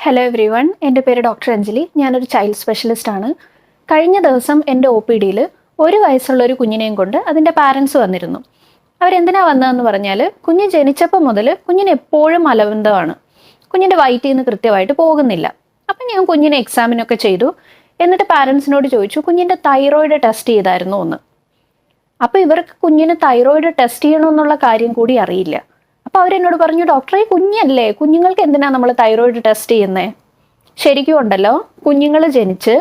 Hello every one എന്റെ പേര് doctor Anjali. ഞാനൊരു ചൈൽഡ് സ്പെഷ്യലിസ്റ്റ് ആണ്. കഴിഞ്ഞ ദിവസം എന്റെ ഒ പി ഡിയിൽ ഒരു വയസ്സുള്ള ഒരു കുഞ്ഞിനെയും കൊണ്ട് അതിന്റെ പാരൻസ് വന്നിരുന്നു. അവരെന്തിനാ വന്നതെന്ന് പറഞ്ഞാൽ കുഞ്ഞ് ജനിച്ചപ്പോൾ മുതൽ കുഞ്ഞിന് എപ്പോഴും മലബന്ധമാണ് കുഞ്ഞിന്റെ വയറ്റിൽ നിന്ന് കൃത്യമായിട്ട് പോകുന്നില്ല. അപ്പം ഞാൻ കുഞ്ഞിനെ എക്സാമിനൊക്കെ ചെയ്തു. എന്നിട്ട് പാരൻസിനോട് ചോദിച്ചു കുഞ്ഞിന്റെ തൈറോയിഡ് ടെസ്റ്റ് ചെയ്തായിരുന്നു? എന്ന്. അപ്പോൾ ഇവർക്ക് കുഞ്ഞിന് തൈറോയിഡ് ടെസ്റ്റ് ചെയ്യണമെന്നുള്ള കാര്യം കൂടി അറിയില്ല. അപ്പോൾ അവരെന്നോട് പറഞ്ഞു ഡോക്ടറെ കുഞ്ഞല്ലേ? കുഞ്ഞുങ്ങൾക്ക് എന്തിനാണ് നമ്മൾ തൈറോയിഡ് ടെസ്റ്റ് ചെയ്യുന്നത് ശരിക്കും ഉണ്ടല്ലോ കുഞ്ഞുങ്ങൾ ജനിച്ച്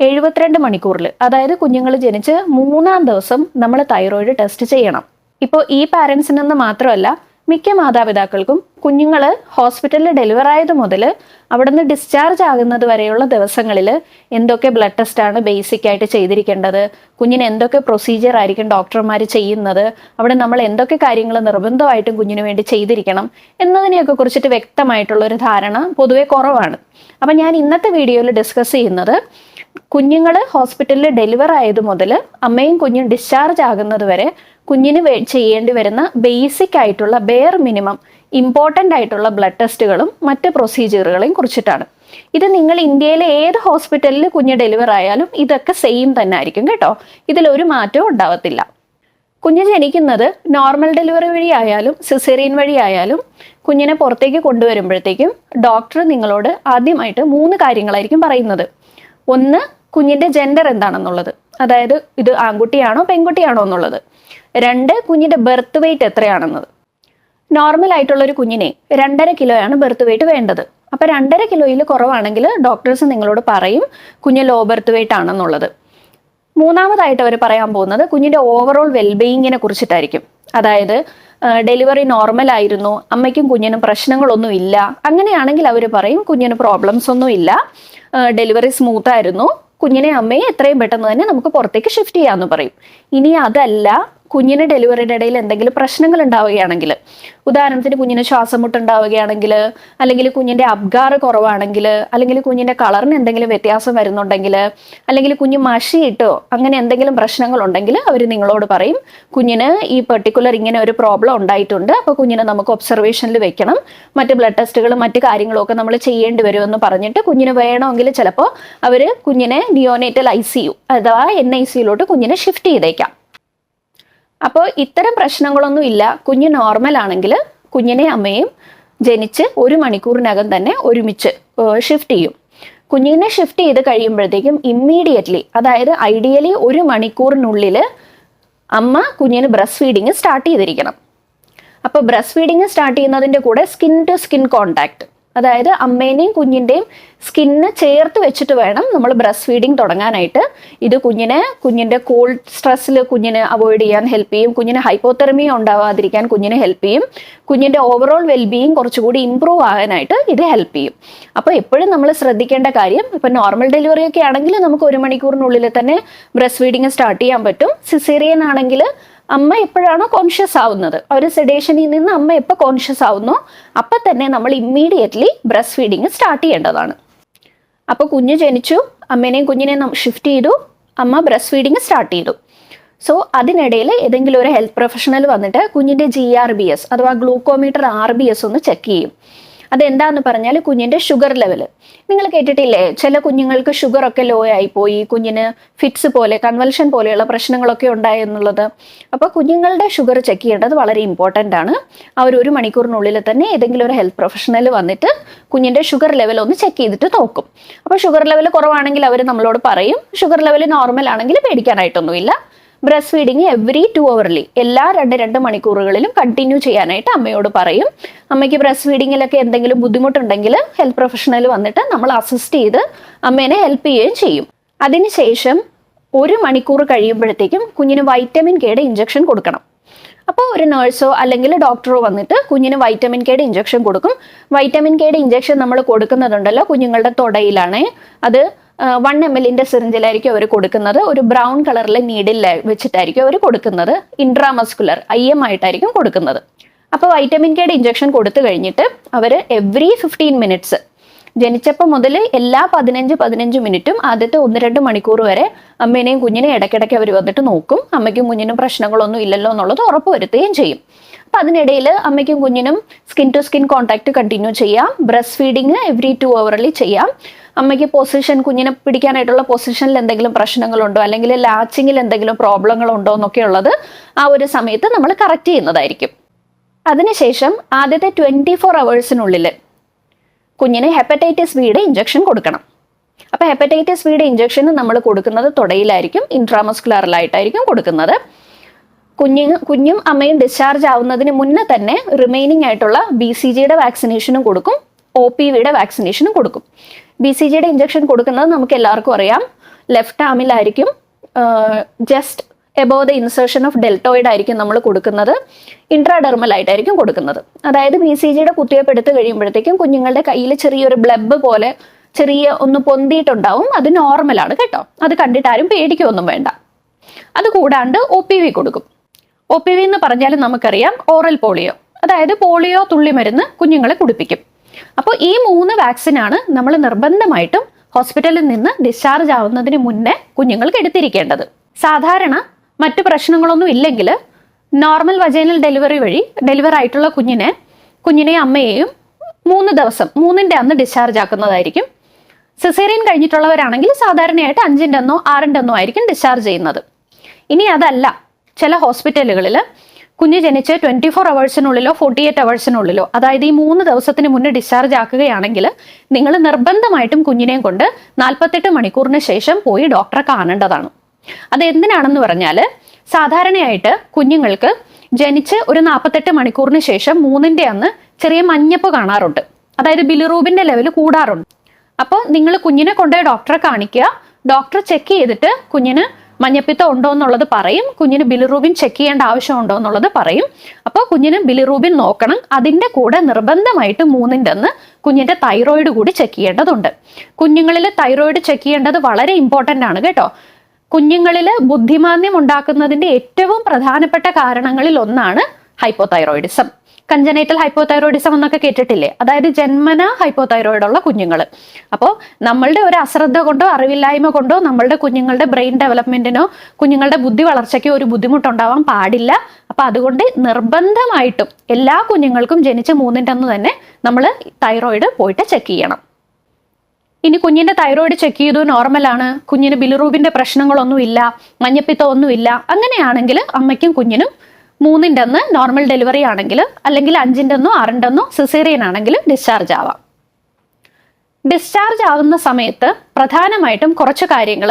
എഴുപത്തിരണ്ട് മണിക്കൂറിൽ അതായത് കുഞ്ഞുങ്ങൾ ജനിച്ച് മൂന്നാം ദിവസം നമ്മൾ തൈറോയിഡ് ടെസ്റ്റ് ചെയ്യണം. ഇപ്പോൾ ഈ പാരൻസിൽ നിന്ന് മാത്രമല്ല മിക്ക മാതാപിതാക്കൾക്കും കുഞ്ഞുങ്ങൾ ഹോസ്പിറ്റലിൽ ഡെലിവർ ആയത് മുതൽ അവിടുന്ന് ഡിസ്ചാർജ് ആകുന്നത് വരെയുള്ള ദിവസങ്ങളിൽ എന്തൊക്കെ ബ്ലഡ് ടെസ്റ്റാണ് ബേസിക് ആയിട്ട് ചെയ്തിരിക്കേണ്ടത്? കുഞ്ഞിന് എന്തൊക്കെ പ്രൊസീജിയർ ആയിരിക്കും ഡോക്ടർമാർ ചെയ്യുന്നത്? അവിടെ നമ്മൾ എന്തൊക്കെ കാര്യങ്ങൾ നിർബന്ധമായിട്ടും കുഞ്ഞിന് വേണ്ടി ചെയ്തിരിക്കണം എന്നതിനെയൊക്കെ കുറിച്ചിട്ട് വ്യക്തമായിട്ടുള്ള ഒരു ധാരണ പൊതുവെ കുറവാണ്. അപ്പം ഞാൻ ഇന്നത്തെ വീഡിയോയിൽ ഡിസ്കസ് ചെയ്യുന്നത് കുഞ്ഞുങ്ങൾ ഹോസ്പിറ്റലിൽ ഡെലിവർ ആയത് മുതൽ അമ്മയും കുഞ്ഞും ഡിസ്ചാർജ് ആകുന്നത് വരെ കുഞ്ഞിന് ചെയ്യേണ്ടി വരുന്ന ബേസിക് ആയിട്ടുള്ള ബെയർ മിനിമം ഇമ്പോർട്ടന്റ് ആയിട്ടുള്ള ബ്ലഡ് ടെസ്റ്റുകളും മറ്റ് പ്രൊസീജിയറുകളെയും കുറിച്ചിട്ടാണ്. ഇത് നിങ്ങൾ ഇന്ത്യയിലെ ഏത് ഹോസ്പിറ്റലിൽ കുഞ്ഞ് ഡെലിവർ ആയാലും ഇതൊക്കെ സെയിം തന്നെ ആയിരിക്കും കേട്ടോ. ഇതിലൊരു മാറ്റവും ഉണ്ടാവത്തില്ല. കുഞ്ഞ് ജനിക്കുന്നത് നോർമൽ ഡെലിവറി വഴി ആയാലും സിസേറിയൻ വഴി ആയാലും കുഞ്ഞിനെ പുറത്തേക്ക് കൊണ്ടുവരുമ്പോഴത്തേക്കും ഡോക്ടർ നിങ്ങളോട് ആദ്യമായിട്ട് മൂന്ന് കാര്യങ്ങളായിരിക്കും പറയുന്നത്. ഒന്ന് കുഞ്ഞിന്റെ ജെൻഡർ എന്താണെന്നുള്ളത്. അതായത് ഇത് ആൺകുട്ടിയാണോ പെൺകുട്ടിയാണോ എന്നുള്ളത്. രണ്ട് കുഞ്ഞിന്റെ ബർത്ത് വെയിറ്റ് എത്രയാണെന്നത്. നോർമൽ ആയിട്ടുള്ള ഒരു കുഞ്ഞിനെ രണ്ടര കിലോയാണ് ബർത്ത് വെയിറ്റ് വേണ്ടത്. അപ്പോൾ രണ്ടര കിലോയിൽ കുറവാണെങ്കിൽ ഡോക്ടേഴ്സ് നിങ്ങളോട് പറയും കുഞ്ഞ് ലോ ബർത്ത് വെയിറ്റ് ആണെന്നുള്ളത്. മൂന്നാമതായിട്ട് അവർ പറയാൻ പോകുന്നത് കുഞ്ഞിന്റെ ഓവറോൾ വെൽബീയിങ്ങിനെ കുറിച്ചിട്ടായിരിക്കും. അതായത് ഡെലിവറി നോർമൽ ആയിരുന്നു അമ്മയ്ക്കും കുഞ്ഞിനും പ്രശ്നങ്ങളൊന്നും ഇല്ല അങ്ങനെയാണെങ്കിൽ അവർ പറയും കുഞ്ഞിന് പ്രോബ്ലംസ് ഒന്നും ഇല്ല ഡെലിവറി സ്മൂത്ത് ആയിരുന്നു. കുഞ്ഞിനെ അമ്മയെ എത്രയും പെട്ടെന്ന് തന്നെ നമുക്ക് പുറത്തേക്ക് ഷിഫ്റ്റ് ചെയ്യാമെന്ന് പറയും. ഇനി അതല്ല കുഞ്ഞിന് ഡെലിവറിയുടെ ഇടയിൽ എന്തെങ്കിലും പ്രശ്നങ്ങൾ ഉണ്ടാവുകയാണെങ്കിൽ ഉദാഹരണത്തിന് കുഞ്ഞിന് ശ്വാസം മുട്ടുണ്ടാവുകയാണെങ്കിൽ അല്ലെങ്കിൽ കുഞ്ഞിന്റെ അബ്ഗാർ കുറവാണെങ്കിൽ അല്ലെങ്കിൽ കുഞ്ഞിന്റെ കളറിന് എന്തെങ്കിലും വ്യത്യാസം വരുന്നുണ്ടെങ്കിൽ അല്ലെങ്കിൽ കുഞ്ഞ് മഷിയിട്ടോ അങ്ങനെ എന്തെങ്കിലും പ്രശ്നങ്ങൾ ഉണ്ടെങ്കിൽ അവർ നിങ്ങളോട് പറയും കുഞ്ഞിന് ഈ പെർട്ടിക്കുലർ ഇങ്ങനെ ഒരു പ്രോബ്ലം ഉണ്ടായിട്ടുണ്ട് അപ്പോൾ കുഞ്ഞിനെ നമുക്ക് ഒബ്സർവേഷനിൽ വെക്കണം. മറ്റ് ബ്ലഡ് ടെസ്റ്റുകളും മറ്റ് കാര്യങ്ങളൊക്കെ നമ്മൾ ചെയ്യേണ്ടി വരുമെന്ന് പറഞ്ഞിട്ട് കുഞ്ഞിന് വേണമെങ്കിൽ ചിലപ്പോൾ അവർ കുഞ്ഞിനെ നിയോനേറ്റൽ ഐ സി യു അഥവാ എൻ ഐ സിയിലോട്ട് കുഞ്ഞിനെ ഷിഫ്റ്റ് ചെയ്തേക്കാം. അപ്പോൾ ഇത്തരം പ്രശ്നങ്ങളൊന്നും ഇല്ല. കുഞ്ഞ് നോർമൽ ആണെങ്കിൽ കുഞ്ഞിനെ അമ്മയും ജനിച്ച് ഒരു മണിക്കൂറിനകം തന്നെ ഒരുമിച്ച് ഷിഫ്റ്റ് ചെയ്യും. കുഞ്ഞിനെ ഷിഫ്റ്റ് ചെയ്ത് കഴിയുമ്പോഴത്തേക്കും ഇമ്മീഡിയറ്റ്ലി അതായത് ഐഡിയലി ഒരു മണിക്കൂറിനുള്ളിൽ അമ്മ കുഞ്ഞിന് ബ്രസ്റ്റ് ഫീഡിങ് സ്റ്റാർട്ട് ചെയ്തിരിക്കണം. അപ്പോൾ ബ്രസ്റ്റ് ഫീഡിങ് സ്റ്റാർട്ട് ചെയ്യുന്നതിന്റെ കൂടെ സ്കിൻ ടു സ്കിൻ കോണ്ടാക്ട് അതായത് അമ്മേനെയും കുഞ്ഞിന്റെയും സ്കിന്ന് ചേർത്ത് വെച്ചിട്ട് വേണം നമ്മൾ ബ്രസ്റ്റ് ഫീഡിങ് തുടങ്ങാനായിട്ട്. ഇത് കുഞ്ഞിനെ കുഞ്ഞിന്റെ കോൾഡ് സ്ട്രെസ്സിൽ കുഞ്ഞിനെ അവോയ്ഡ് ചെയ്യാൻ ഹെൽപ്പ് ചെയ്യും. കുഞ്ഞിന് ഹൈപ്പോതെർമിയ ഉണ്ടാവാതിരിക്കാൻ കുഞ്ഞിനെ ഹെൽപ്പ് ചെയ്യും. കുഞ്ഞിന്റെ ഓവറോൾ വെൽബീയിങ് കുറച്ചുകൂടി ഇമ്പ്രൂവ് ആകാനായിട്ട് ഇത് ഹെൽപ്പ് ചെയ്യും. അപ്പോൾ എപ്പോഴും നമ്മൾ ശ്രദ്ധിക്കേണ്ട കാര്യം ഇപ്പം നോർമൽ ഡെലിവറി ഒക്കെ ആണെങ്കിൽ നമുക്ക് ഒരു മണിക്കൂറിനുള്ളിൽ തന്നെ ബ്രസ്റ്റ് ഫീഡിങ് സ്റ്റാർട്ട് ചെയ്യാൻ പറ്റും. സിസേറിയൻ ആണെങ്കിൽ അമ്മ എപ്പോഴാണോ കോൺഷ്യസ് ആവുന്നത്? ഒരു സെഡേഷനിൽ നിന്ന് അമ്മ എപ്പോൾ കോൺഷ്യസ് ആവുന്നോ അപ്പം തന്നെ നമ്മൾ ഇമ്മീഡിയറ്റ്ലി ബ്രസ്റ്റ് ഫീഡിങ് സ്റ്റാർട്ട് ചെയ്യേണ്ടതാണ്. അപ്പോൾ കുഞ്ഞ് ജനിച്ചു അമ്മേനെയും കുഞ്ഞിനെയും ഷിഫ്റ്റ് ചെയ്തു അമ്മ ബ്രസ്റ്റ് ഫീഡിങ് സ്റ്റാർട്ട് ചെയ്തു. സോ അതിനിടയിൽ ഏതെങ്കിലും ഒരു ഹെൽത്ത് പ്രൊഫഷണൽ വന്നിട്ട് കുഞ്ഞിന്റെ ജി ആർ ബി എസ് അഥവാ ഗ്ലൂക്കോമീറ്റർ ആർ ബി എസ് ഒന്ന് ചെക്ക് ചെയ്യും. അതെന്താന്ന് പറഞ്ഞാൽ കുഞ്ഞിന്റെ ഷുഗർ ലെവൽ നിങ്ങൾ കേട്ടിട്ടില്ലേ? ചില കുഞ്ഞുങ്ങൾക്ക് ഷുഗർ ഒക്കെ ലോ ആയി പോയി. കുഞ്ഞിന് ഫിറ്റ്സ് പോലെ കൺവൽഷൻ പോലെയുള്ള പ്രശ്നങ്ങളൊക്കെ ഉണ്ടായി എന്നുള്ളത്. അപ്പോൾ കുഞ്ഞുങ്ങളുടെ ഷുഗർ ചെക്ക് ചെയ്യേണ്ടത് വളരെ ഇമ്പോർട്ടന്റ് ആണ്. അവർ ഒരു ഒരു മണിക്കൂറിനുള്ളിൽ തന്നെ ഏതെങ്കിലും ഒരു ഹെൽത്ത് പ്രൊഫഷണൽ വന്നിട്ട് കുഞ്ഞിന്റെ ഷുഗർ ലെവൽ ഒന്ന് ചെക്ക് ചെയ്തിട്ട് നോക്കും. അപ്പോൾ ഷുഗർ ലെവൽ കുറവാണെങ്കിൽ അവർ നമ്മളോട് പറയും. ഷുഗർ ലെവൽ നോർമൽ ആണെങ്കിൽ പേടിക്കാനായിട്ടൊന്നുമില്ല. Breast feeding every two hourly എല്ലാ രണ്ട് രണ്ട് മണിക്കൂറുകളിലും കണ്ടിന്യൂ ചെയ്യാനായിട്ട് അമ്മയോട് പറയും. അമ്മയ്ക്ക് ബ്രസ്റ്റ് ഫീഡിങ്ങിലൊക്കെ എന്തെങ്കിലും ബുദ്ധിമുട്ടുണ്ടെങ്കിൽ ഹെൽത്ത് പ്രൊഫഷണൽ വന്നിട്ട് നമ്മൾ അസിസ്റ്റ് ചെയ്ത് അമ്മേനെ ഹെൽപ്പ് ചെയ്യുകയും ചെയ്യും. അതിനുശേഷം ഒരു മണിക്കൂർ കഴിയുമ്പോഴത്തേക്കും കുഞ്ഞിന് വൈറ്റമിൻ കെയുടെ ഇഞ്ചക്ഷൻ കൊടുക്കണം. അപ്പോൾ ഒരു നേഴ്സോ അല്ലെങ്കിൽ ഡോക്ടറോ വന്നിട്ട് കുഞ്ഞിന് വൈറ്റമിൻ കെയുടെ ഇഞ്ചക്ഷൻ കൊടുക്കും. വൈറ്റമിൻ കെയുടെ ഇഞ്ചക്ഷൻ നമ്മൾ കൊടുക്കുന്നതുണ്ടല്ലോ കുഞ്ഞുങ്ങളുടെ തൊടയിലാണ്. അത് വൺ എം എല്ലിന്റെ സിറിഞ്ചിലായിരിക്കും അവർ കൊടുക്കുന്നത്. ഒരു ബ്രൗൺ കളറിലെ നീഡിൽ വെച്ചിട്ടായിരിക്കും അവർ കൊടുക്കുന്നത്. ഇൻട്രാമസ്കുലർ ഐ എം ആയിട്ടായിരിക്കും കൊടുക്കുന്നത്. അപ്പോൾ വൈറ്റമിൻ കെയുടെ ഇഞ്ചക്ഷൻ കൊടുത്തു കഴിഞ്ഞിട്ട് അവർ എവറി ഫിഫ്റ്റീൻ മിനിറ്റ്സ് ജനിച്ചപ്പോൾ മുതൽ എല്ലാ പതിനഞ്ച് പതിനഞ്ച് മിനിറ്റും ആദ്യത്തെ ഒന്ന് രണ്ട് മണിക്കൂർ വരെ അമ്മേനെയും കുഞ്ഞിനെയും ഇടയ്ക്കിടയ്ക്ക് അവർ വന്നിട്ട് നോക്കും. അമ്മയ്ക്കും കുഞ്ഞിനും പ്രശ്നങ്ങളൊന്നും ഇല്ലല്ലോ എന്നുള്ളത് ഉറപ്പ് വരുത്തുകയും ചെയ്യും. അപ്പം അതിനിടയിൽ അമ്മയ്ക്കും കുഞ്ഞിനും skin to skin contact continue ചെയ്യാം. ബ്രസ്റ്റ് ഫീഡിങ് എവറി ടു അവറിൽ ചെയ്യാം. അമ്മയ്ക്ക് പൊസിഷൻ കുഞ്ഞിനെ പിടിക്കാനായിട്ടുള്ള പൊസിഷനിൽ എന്തെങ്കിലും പ്രശ്നങ്ങളുണ്ടോ? അല്ലെങ്കിൽ ലാച്ചിങ്ങിൽ എന്തെങ്കിലും പ്രോബ്ലങ്ങളുണ്ടോ എന്നൊക്കെ ഉള്ളത് ആ ഒരു സമയത്ത് നമ്മൾ കറക്റ്റ് ചെയ്യുന്നതായിരിക്കും. അതിനുശേഷം ആദ്യത്തെ ട്വന്റി ഫോർ അവേഴ്സിനുള്ളിൽ കുഞ്ഞിന് ഹെപ്പറ്റൈറ്റിസ് ബിയുടെ ഇഞ്ചക്ഷൻ കൊടുക്കണം. അപ്പോൾ ഹെപ്പറ്റൈറ്റിസ് ബിയുടെ ഇഞ്ചക്ഷൻ നമ്മൾ കൊടുക്കുന്നത് തുടയിലായിരിക്കും ഇൻട്രാമസ്കുലറിലായിട്ടായിരിക്കും കൊടുക്കുന്നത്. കുഞ്ഞു കുഞ്ഞും അമ്മയും ഡിസ്ചാർജ് ആവുന്നതിന് മുന്നേ തന്നെ റിമൈനിങ് ആയിട്ടുള്ള ബി സി ജിയുടെ വാക്സിനേഷനും കൊടുക്കും. ഒ പി വിയുടെ വാക്സിനേഷനും കൊടുക്കും. ബി സി ജിയുടെ ഇഞ്ചക്ഷൻ കൊടുക്കുന്നത് നമുക്ക് എല്ലാവർക്കും അറിയാം. Left ആമിലായിരിക്കും just above the insertion of deltoid ആയിരിക്കും നമ്മൾ കൊടുക്കുന്നത്. ഇൻട്രാഡെർമൽ ആയിട്ടായിരിക്കും കൊടുക്കുന്നത്. അതായത് ബി സി ജിയുടെ കുത്തിവയ്പ് എടുത്ത് കഴിയുമ്പോഴത്തേക്കും കുഞ്ഞുങ്ങളുടെ കയ്യിൽ ചെറിയൊരു ബ്ലബ് പോലെ ചെറിയ ഒന്ന് പൊന്തിയിട്ടുണ്ടാവും. അത് നോർമലാണ് കേട്ടോ. അത് കണ്ടിട്ട് ആരും പേടിക്കൊന്നും വേണ്ട. അത് കൂടാണ്ട് ഒ പി വി കൊടുക്കും. ഒ പി വി എന്ന് പറഞ്ഞാൽ നമുക്കറിയാം ഓറൽ പോളിയോ അതായത് പോളിയോ തുള്ളി മരുന്ന് കുഞ്ഞുങ്ങളെ കുടിപ്പിക്കും. അപ്പോൾ ഈ മൂന്ന് വാക്സിനാണ് നമ്മൾ നിർബന്ധമായിട്ടും ഹോസ്പിറ്റലിൽ നിന്ന് ഡിസ്ചാർജ് ആവുന്നതിന് മുന്നേ കുഞ്ഞുങ്ങൾക്ക് എടുത്തിരിക്കേണ്ടത്. സാധാരണ മറ്റു പ്രശ്നങ്ങളൊന്നും ഇല്ലെങ്കിൽ നോർമൽ വജൈനൽ ഡെലിവറി വഴി ഡെലിവർ ആയിട്ടുള്ള കുഞ്ഞിനെ കുഞ്ഞിനെയും അമ്മയെയും മൂന്ന് ദിവസം മൂന്നിന്റെ അന്ന് ഡിസ്ചാർജ് ആക്കുന്നതായിരിക്കും. സിസേറിയൻ കഴിഞ്ഞിട്ടുള്ളവരാണെങ്കിൽ സാധാരണയായിട്ട് അഞ്ചിന്റെ അന്നോ ആറിന്റെ അന്നോ ആയിരിക്കും ഡിസ്ചാർജ് ചെയ്യുന്നത്. ഇനി അതല്ല ചില ഹോസ്പിറ്റലുകളിൽ കുഞ്ഞ് ജനിച്ച് ട്വന്റി ഫോർ അവേഴ്സിനുള്ളിലോ ഫോർട്ടി എയ്റ്റ് അവേഴ്സിനുള്ളിലോ അതായത് ഈ മൂന്ന് ദിവസത്തിന് മുന്നേ ഡിസ്ചാർജ് ആക്കുകയാണെങ്കിൽ നിങ്ങൾ നിർബന്ധമായിട്ടും കുഞ്ഞിനെയും കൊണ്ട് നാൽപ്പത്തെട്ട് മണിക്കൂറിന് ശേഷം പോയി ഡോക്ടറെ കാണേണ്ടതാണ്. അത് എന്തിനാണെന്ന് പറഞ്ഞാൽ സാധാരണയായിട്ട് കുഞ്ഞുങ്ങൾക്ക് ജനിച്ച് ഒരു നാൽപ്പത്തെട്ട് മണിക്കൂറിന് ശേഷം മൂന്നിന്റെ അന്ന് ചെറിയ മഞ്ഞപ്പ് കാണാറുണ്ട്. അതായത് ബിലിറൂബിന്റെ ലെവൽ കൂടാറുണ്ട്. അപ്പോൾ നിങ്ങൾ കുഞ്ഞിനെ കൊണ്ടുപോയി ഡോക്ടറെ കാണിക്കുക. ഡോക്ടർ ചെക്ക് ചെയ്തിട്ട് കുഞ്ഞിന് മഞ്ഞപ്പിത്തം ഉണ്ടോ എന്നുള്ളത് പറയും. കുഞ്ഞിന് ബിലിറൂബിൻ ചെക്ക് ചെയ്യേണ്ട ആവശ്യമുണ്ടോ എന്നുള്ളത് പറയും. അപ്പോൾ കുഞ്ഞിന് ബിലിറൂബിൻ നോക്കണം. അതിന്റെ കൂടെ നിർബന്ധമായിട്ട് മൂന്നിന്റെ അന്ന് കുഞ്ഞിന്റെ തൈറോയിഡ് കൂടി ചെക്ക് ചെയ്യേണ്ടതുണ്ട്. കുഞ്ഞുങ്ങളിൽ തൈറോയിഡ് ചെക്ക് ചെയ്യേണ്ടത് വളരെ ഇമ്പോർട്ടന്റ് ആണ് കേട്ടോ. കുഞ്ഞുങ്ങളിൽ ബുദ്ധിമാന്യം ഉണ്ടാക്കുന്നതിന്റെ ഏറ്റവും പ്രധാനപ്പെട്ട കാരണങ്ങളിൽ ഒന്നാണ് ഹൈപ്പോതൈറോയിഡിസം കഞ്ചനൈറ്റൽ ഹൈപ്പോതൈറോയിഡിസം എന്നൊക്കെ കേട്ടിട്ടില്ലേ? അതായത് ജന്മന ഹൈപ്പോതൈറോയിഡ് ഉള്ള കുഞ്ഞുങ്ങൾ അപ്പോൾ നമ്മളുടെ ഒരു അശ്രദ്ധ കൊണ്ടോ അറിവില്ലായ്മ കൊണ്ടോ നമ്മളുടെ കുഞ്ഞുങ്ങളുടെ ബ്രെയിൻ ഡെവലപ്മെന്റിനോ കുഞ്ഞുങ്ങളുടെ ബുദ്ധി വളർച്ചയ്ക്കോ ഒരു ബുദ്ധിമുട്ടുണ്ടാവാൻ പാടില്ല. അപ്പോൾ അതുകൊണ്ട് നിർബന്ധമായിട്ടും എല്ലാ കുഞ്ഞുങ്ങൾക്കും ജനിച്ച മൂന്നിന്റെ അന്ന് തന്നെ നമ്മൾ തൈറോയിഡ് പോയിട്ട് ചെക്ക് ചെയ്യണം. ഇനി കുഞ്ഞിന്റെ തൈറോയിഡ് ചെക്ക് ചെയ്തു നോർമലാണ് കുഞ്ഞിന് ബിലിറൂബിന്റെ പ്രശ്നങ്ങളൊന്നുമില്ല മഞ്ഞപ്പിത്തം ഒന്നുമില്ല അങ്ങനെയാണെങ്കിൽ അമ്മയ്ക്കും കുഞ്ഞിനും മൂന്നിന്റെ ഒന്ന് നോർമൽ ഡെലിവറി ആണെങ്കിൽ അല്ലെങ്കിൽ അഞ്ചിന്റെ ഒന്നോ ആറിന്റെ ഒന്നോ സിസേറിയൻ ആണെങ്കിൽ ഡിസ്ചാർജ് ആവാം. ഡിസ്ചാർജ് ആവുന്ന സമയത്ത് പ്രധാനമായിട്ടും കുറച്ച് കാര്യങ്ങൾ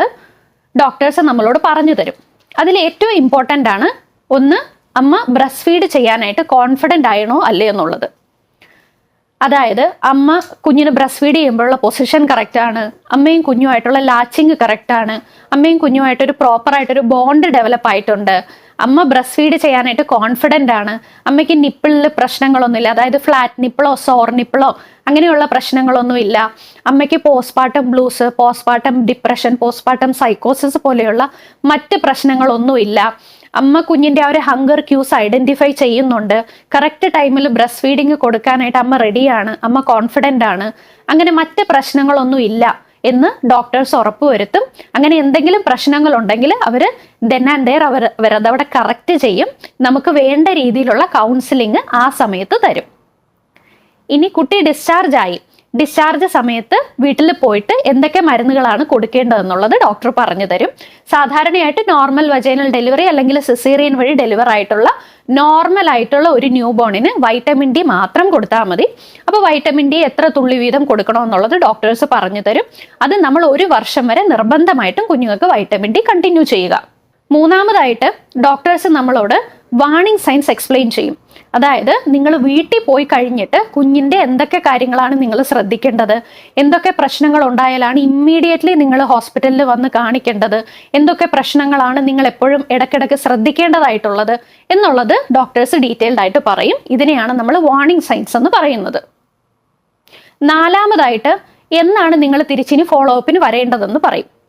ഡോക്ടേഴ്സ് നമ്മളോട് പറഞ്ഞു തരും. അതിൽ ഏറ്റവും ഇമ്പോർട്ടന്റ് ആണ് ഒന്ന് അമ്മ ബ്രസ്റ്റ് ഫീഡ് ചെയ്യാനായിട്ട് കോൺഫിഡന്റ് ആയണോ അല്ലേ എന്നുള്ളത്. അതായത് അമ്മ കുഞ്ഞിന് ബ്രസ്റ്റ് ഫീഡ് ചെയ്യുമ്പോഴുള്ള പൊസിഷൻ കറക്റ്റ് ആണ് അമ്മയും കുഞ്ഞുമായിട്ടുള്ള ലാച്ചിങ് കറക്റ്റാണ് അമ്മയും കുഞ്ഞുമായിട്ടൊരു പ്രോപ്പറായിട്ടൊരു ബോണ്ട് ഡെവലപ്പ് ആയിട്ടുണ്ട് അമ്മ ബ്രസ്റ്റ് ഫീഡ് ചെയ്യാനായിട്ട് കോൺഫിഡന്റ് ആണ്. അമ്മയ്ക്ക് നിപ്പിളിൽ പ്രശ്നങ്ങളൊന്നുമില്ല. അതായത് ഫ്ലാറ്റ് നിപ്പിളോ സോർ നിപ്പിളോ അങ്ങനെയുള്ള പ്രശ്നങ്ങളൊന്നുമില്ല. അമ്മയ്ക്ക് postpartum blues postpartum depression postpartum സൈക്കോസിസ് പോലെയുള്ള മറ്റ് പ്രശ്നങ്ങളൊന്നുമില്ല. അമ്മ കുഞ്ഞിന്റെ ആ ഒരു ഹങ്കർ ക്യൂസ് ഐഡന്റിഫൈ ചെയ്യുന്നുണ്ട്. കറക്റ്റ് ടൈമിൽ ബ്രസ്റ്റ് ഫീഡിങ് കൊടുക്കാനായിട്ട് അമ്മ റെഡിയാണ് അമ്മ കോൺഫിഡന്റ് ആണ്. അങ്ങനെ മറ്റ് പ്രശ്നങ്ങളൊന്നും ഇല്ല എന്ന് ഡോക്ടേഴ്സ് ഉറപ്പുവരുത്തും അങ്ങനെ എന്തെങ്കിലും പ്രശ്നങ്ങൾ ഉണ്ടെങ്കിൽ അവർ ദെൻ ആൻഡ് ദെയർ അവർ അവരതവിടെ കറക്റ്റ് ചെയ്യും. നമുക്ക് വേണ്ട രീതിയിലുള്ള കൗൺസിലിംഗ് ആ സമയത്ത് തരും. ഇനി കുട്ടി ഡിസ്ചാർജ് ആയി. ഡിസ്ചാർജ് സമയത്ത് വീട്ടിൽ പോയിട്ട് എന്തൊക്കെ മരുന്നുകളാണ് കൊടുക്കേണ്ടതെന്നുള്ളത് ഡോക്ടർ പറഞ്ഞു തരും. സാധാരണയായിട്ട് നോർമൽ വജൈനൽ ഡെലിവറി അല്ലെങ്കിൽ സിസേറിയൻ വഴി ഡെലിവർ ആയിട്ടുള്ള നോർമൽ ആയിട്ടുള്ള ഒരു ന്യൂ ബോണിന് വൈറ്റമിൻ ഡി മാത്രം കൊടുത്താൽ മതി. അപ്പോൾ വൈറ്റമിൻ ഡി എത്ര തുള്ളി വീതം കൊടുക്കണമെന്നുള്ളത് ഡോക്ടേഴ്സ് പറഞ്ഞു തരും. അത് നമ്മൾ ഒരു വർഷം വരെ നിർബന്ധമായിട്ടും കുഞ്ഞുങ്ങൾക്ക് വൈറ്റമിൻ ഡി കണ്ടിന്യൂ ചെയ്യുക. മൂന്നാമതായിട്ട് ഡോക്ടേഴ്സ് നമ്മളോട് വാണിംഗ് സൈൻസ് എക്സ്പ്ലെയിൻ ചെയ്യും. അതായത് നിങ്ങൾ വീട്ടിൽ പോയി കഴിഞ്ഞിട്ട് കുഞ്ഞിന്റെ എന്തൊക്കെ കാര്യങ്ങളാണ് നിങ്ങൾ ശ്രദ്ധിക്കേണ്ടത്? എന്തൊക്കെ പ്രശ്നങ്ങൾ ഉണ്ടായാലാണ് ഇമ്മീഡിയറ്റ്ലി നിങ്ങൾ ഹോസ്പിറ്റലിൽ വന്ന് കാണിക്കേണ്ടത്? എന്തൊക്കെ പ്രശ്നങ്ങളാണ് നിങ്ങൾ എപ്പോഴും ഇടയ്ക്കിടയ്ക്ക് ശ്രദ്ധിക്കേണ്ടതായിട്ടുള്ളത്? എന്നുള്ളത് ഡോക്ടേഴ്സ് ഡീറ്റെയിൽഡ് ആയിട്ട് പറയും. ഇതിനെയാണ് നമ്മൾ വാണിംഗ് സൈൻസ് എന്ന് പറയുന്നത്. നാലാമതായിട്ട് എന്നാണ് നിങ്ങൾ തിരിച്ചിനി ഫോളോ അപ്പിന് വരേണ്ടതെന്ന് പറയും.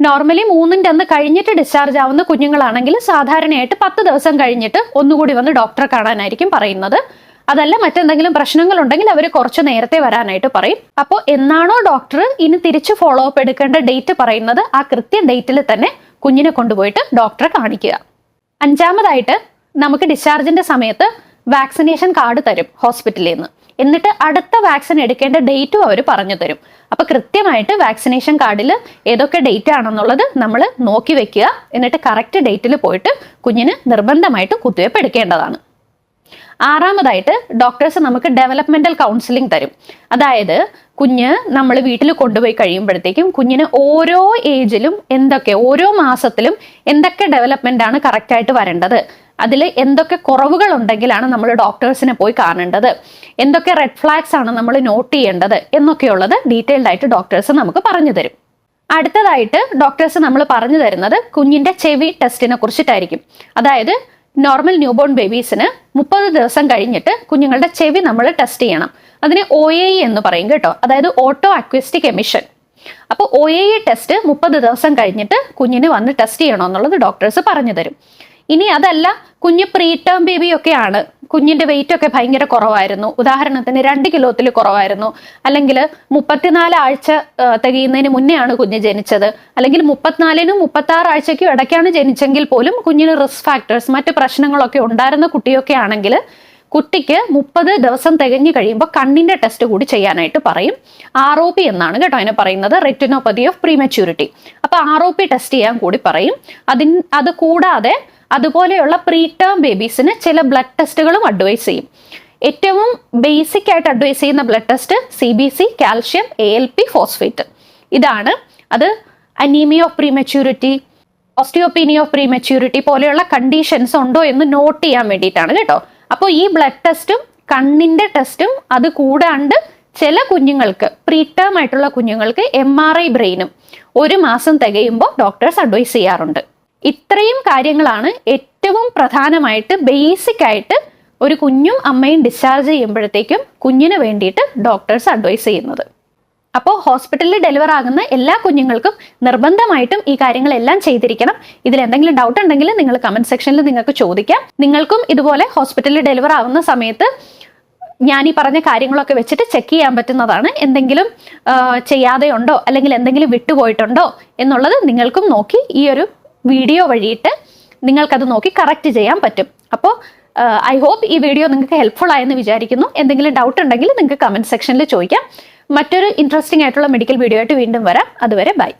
നോർമലി മൂന്നിന്റെ അന്ന് കഴിഞ്ഞിട്ട് ഡിസ്ചാർജ് ആവുന്ന കുഞ്ഞുങ്ങളാണെങ്കിൽ സാധാരണയായിട്ട് പത്ത് ദിവസം കഴിഞ്ഞിട്ട് ഒന്നുകൂടി വന്ന് ഡോക്ടറെ കാണാനായിരിക്കും പറയുന്നത്. അതല്ല മറ്റെന്തെങ്കിലും പ്രശ്നങ്ങൾ ഉണ്ടെങ്കിൽ അവർ കുറച്ച് നേരത്തെ വരാനായിട്ട് പറയും. അപ്പോൾ എന്നാണോ ഡോക്ടർ ഇനി തിരിച്ച് ഫോളോ അപ്പ് എടുക്കേണ്ട ഡേറ്റ് പറയുന്നത്? ആ കൃത്യ ഡേറ്റിൽ തന്നെ കുഞ്ഞിനെ കൊണ്ടുപോയിട്ട് ഡോക്ടറെ കാണിക്കുക. അഞ്ചാമതായിട്ട് നമുക്ക് ഡിസ്ചാർജിന്റെ സമയത്ത് വാക്സിനേഷൻ കാർഡ് തരും ഹോസ്പിറ്റലിൽ നിന്ന് എന്നിട്ട് അടുത്ത വാക്സിൻ എടുക്കേണ്ട ഡേറ്റും അവർ പറഞ്ഞു തരും. അപ്പോൾ കൃത്യമായിട്ട് വാക്സിനേഷൻ കാർഡിൽ ഏതൊക്കെ ഡേറ്റ് ആണെന്നുള്ളത് നമ്മൾ നോക്കി വെക്കുക. എന്നിട്ട് കറക്റ്റ് ഡേറ്റിൽ പോയിട്ട് കുഞ്ഞിന് നിർബന്ധമായിട്ട് കുത്തിവയ്പ്പ് എടുക്കേണ്ടതാണ് ആറാമതായിട്ട് ഡോക്ടേഴ്സ് നമുക്ക് ഡെവലപ്മെന്റൽ കൗൺസിലിംഗ് തരും. അതായത് കുഞ്ഞ് നമ്മൾ വീട്ടിൽ കൊണ്ടുപോയി കഴിയുമ്പോഴത്തേക്കും കുഞ്ഞിന് ഓരോ ഏജിലും എന്തൊക്കെ ഓരോ മാസത്തിലും എന്തൊക്കെ ഡെവലപ്മെന്റ് ആണ് കറക്റ്റായിട്ട് വരേണ്ടത്. അതിൽ എന്തൊക്കെ കുറവുകൾ ഉണ്ടെങ്കിലാണ് നമ്മൾ ഡോക്ടേഴ്സിനെ പോയി കാണേണ്ടത്? എന്തൊക്കെ റെഡ് ഫ്ലാഗ്സ് ആണ് നമ്മൾ നോട്ട് ചെയ്യേണ്ടത്? എന്നൊക്കെയുള്ളത് ഡീറ്റെയിൽഡ് ആയിട്ട് ഡോക്ടേഴ്സ് നമുക്ക് പറഞ്ഞു തരും. അടുത്തതായിട്ട് ഡോക്ടേഴ്സ് നമ്മൾ പറഞ്ഞു തരുന്നത് കുഞ്ഞിന്റെ ചെവി ടെസ്റ്റിനെ കുറിച്ചിട്ടായിരിക്കും. അതായത് നോർമൽ ന്യൂബോൺ ബേബീസിന് മുപ്പത് ദിവസം കഴിഞ്ഞിട്ട് കുഞ്ഞുങ്ങളുടെ ചെവി നമ്മൾ ടെസ്റ്റ് ചെയ്യണം. അതിന് ഒ എ എന്ന് പറയും കേട്ടോ. അതായത് ഓട്ടോ അക്വിസ്റ്റിക് എമിഷൻ അപ്പോൾ ഒ എ ടെസ്റ്റ് മുപ്പത് ദിവസം കഴിഞ്ഞിട്ട് കുഞ്ഞിന് വന്ന് ടെസ്റ്റ് ചെയ്യണമെന്നുള്ളത് ഡോക്ടേഴ്സ് പറഞ്ഞു തരും. ഇനി അതല്ല കുഞ്ഞ് പ്രീ ടേം ബേബിയൊക്കെ ആണ് കുഞ്ഞിന്റെ വെയിറ്റ് ഒക്കെ ഭയങ്കര കുറവായിരുന്നു. ഉദാഹരണത്തിന് രണ്ട് കിലോത്തിൽ കുറവായിരുന്നു. അല്ലെങ്കിൽ മുപ്പത്തിനാല് ആഴ്ച തികയുന്നതിന് മുന്നെയാണ് കുഞ്ഞ് ജനിച്ചത്. അല്ലെങ്കിൽ മുപ്പത്തിനാലിനും മുപ്പത്തി ആറ് ആഴ്ചയ്ക്കും ഇടയ്ക്കാണ് ജനിച്ചെങ്കിൽ പോലും കുഞ്ഞിന് റിസ്ക് ഫാക്ടേഴ്സ് മറ്റ് പ്രശ്നങ്ങളൊക്കെ ഉണ്ടായിരുന്ന കുട്ടിയൊക്കെ ആണെങ്കിൽ കുട്ടിക്ക് മുപ്പത് ദിവസം തികഞ്ഞു കഴിയുമ്പോൾ കണ്ണിന്റെ ടെസ്റ്റ് കൂടി ചെയ്യാനായിട്ട് പറയും. ആർ ഒ പി എന്നാണ് കേട്ടോ അതിനെ പറയുന്നത്. റെറ്റിനോപ്പതി ഓഫ് പ്രീമെച്യൂരിറ്റി അപ്പോൾ ആർ ഒ പി ടെസ്റ്റ് ചെയ്യാൻ കൂടി പറയും. അതിൻ അത് കൂടാതെ അതുപോലെയുള്ള പ്രീ ടേം ബേബീസിന് ചില ബ്ലഡ് ടെസ്റ്റുകളും അഡ്വൈസ് ചെയ്യും. ഏറ്റവും ബേസിക് ആയിട്ട് അഡ്വൈസ് ചെയ്യുന്ന blood test C B C calcium A L P phosphate ഇതാണ്. അത് anaemia of prematurity osteopenia of prematurity പോലെയുള്ള കണ്ടീഷൻസ് ഉണ്ടോ എന്ന് നോട്ട് ചെയ്യാൻ വേണ്ടിയിട്ടാണ് കേട്ടോ. അപ്പോൾ ഈ ബ്ലഡ് ടെസ്റ്റും കണ്ണിന്റെ ടെസ്റ്റും അത് കൂടാണ്ട് ചില കുഞ്ഞുങ്ങൾക്ക് പ്രീ ടേം ആയിട്ടുള്ള കുഞ്ഞുങ്ങൾക്ക് എം ആർ ഐ ബ്രെയിനും ഒരു മാസം തികയുമ്പോൾ ഡോക്ടേഴ്സ് അഡ്വൈസ് ചെയ്യാറുണ്ട്. ഇത്രയും കാര്യങ്ങളാണ് ഏറ്റവും പ്രധാനമായിട്ട് ബേസിക് ആയിട്ട് ഒരു കുഞ്ഞും അമ്മയും ഡിസ്ചാർജ് ചെയ്യുമ്പോഴത്തേക്കും കുഞ്ഞിന് വേണ്ടിയിട്ട് ഡോക്ടേഴ്സ് അഡ്വൈസ് ചെയ്യുന്നത്. അപ്പോൾ ഹോസ്പിറ്റലിൽ ഡെലിവർ ആകുന്ന എല്ലാ കുഞ്ഞുങ്ങൾക്കും നിർബന്ധമായിട്ടും ഈ കാര്യങ്ങളെല്ലാം ചെയ്തിരിക്കണം. ഇതിൽ എന്തെങ്കിലും ഡൗട്ട് ഉണ്ടെങ്കിൽ നിങ്ങൾ കമന്റ് സെക്ഷനിൽ നിങ്ങൾക്ക് ചോദിക്കാം. നിങ്ങൾക്കും ഇതുപോലെ ഹോസ്പിറ്റലിൽ ഡെലിവർ ആവുന്ന സമയത്ത് ഞാൻ ഈ പറഞ്ഞ കാര്യങ്ങളൊക്കെ വെച്ചിട്ട് ചെക്ക് ചെയ്യാൻ പറ്റുന്നതാണ്. എന്തെങ്കിലും ചെയ്യാതെ ചെയ്യാതെയുണ്ടോ? അല്ലെങ്കിൽ എന്തെങ്കിലും വിട്ടുപോയിട്ടുണ്ടോ? എന്നുള്ളത് നിങ്ങൾക്കും നോക്കി ഈ ഒരു വീഡിയോ വഴിയിട്ട് നിങ്ങൾക്കത് നോക്കി കറക്റ്റ് ചെയ്യാൻ പറ്റും. അപ്പോൾ ഐ ഹോപ്പ് ഈ വീഡിയോ നിങ്ങൾക്ക് ഹെൽപ്ഫുൾ ആയെന്ന് വിചാരിക്കുന്നു. എന്തെങ്കിലും ഡൗട്ട് ഉണ്ടെങ്കിൽ നിങ്ങൾക്ക് കമന്റ് സെക്ഷനിൽ ചോദിക്കാം. മറ്റൊരു ഇൻട്രസ്റ്റിംഗ് ആയിട്ടുള്ള മെഡിക്കൽ വീഡിയോ ആയിട്ട് വീണ്ടും വരാം. അതുവരെ ബൈ